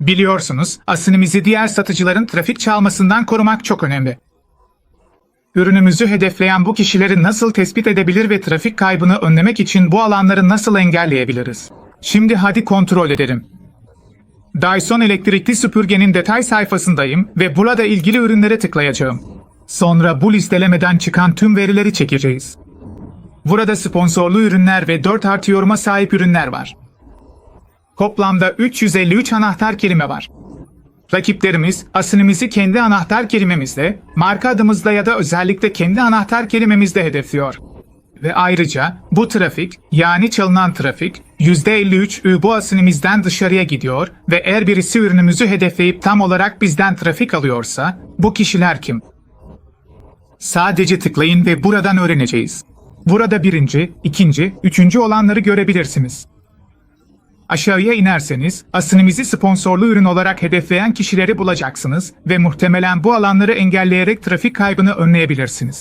Biliyorsunuz, asinimizi diğer satıcıların trafik çalmasından korumak çok önemli. Ürünümüzü hedefleyen bu kişileri nasıl tespit edebilir ve trafik kaybını önlemek için bu alanları nasıl engelleyebiliriz? Şimdi hadi kontrol edelim. Dyson elektrikli süpürgenin detay sayfasındayım ve burada ilgili ürünlere tıklayacağım. Sonra bu listelemeden çıkan tüm verileri çekeceğiz. Burada sponsorlu ürünler ve 4 artı yoruma sahip ürünler var. Toplamda 353 anahtar kelime var. Rakiplerimiz asinimizi kendi anahtar kelimemizle, marka adımızla ya da özellikle kendi anahtar kelimemizle hedefliyor. Ve ayrıca bu trafik yani çalınan trafik %53 bu asinimizden dışarıya gidiyor ve eğer birisi ürünümüzü hedefleyip tam olarak bizden trafik alıyorsa bu kişiler kim? Sadece tıklayın ve buradan öğreneceğiz. Burada birinci, ikinci, üçüncü olanları görebilirsiniz. Aşağıya inerseniz asinimizi sponsorlu ürün olarak hedefleyen kişileri bulacaksınız ve muhtemelen bu alanları engelleyerek trafik kaybını önleyebilirsiniz.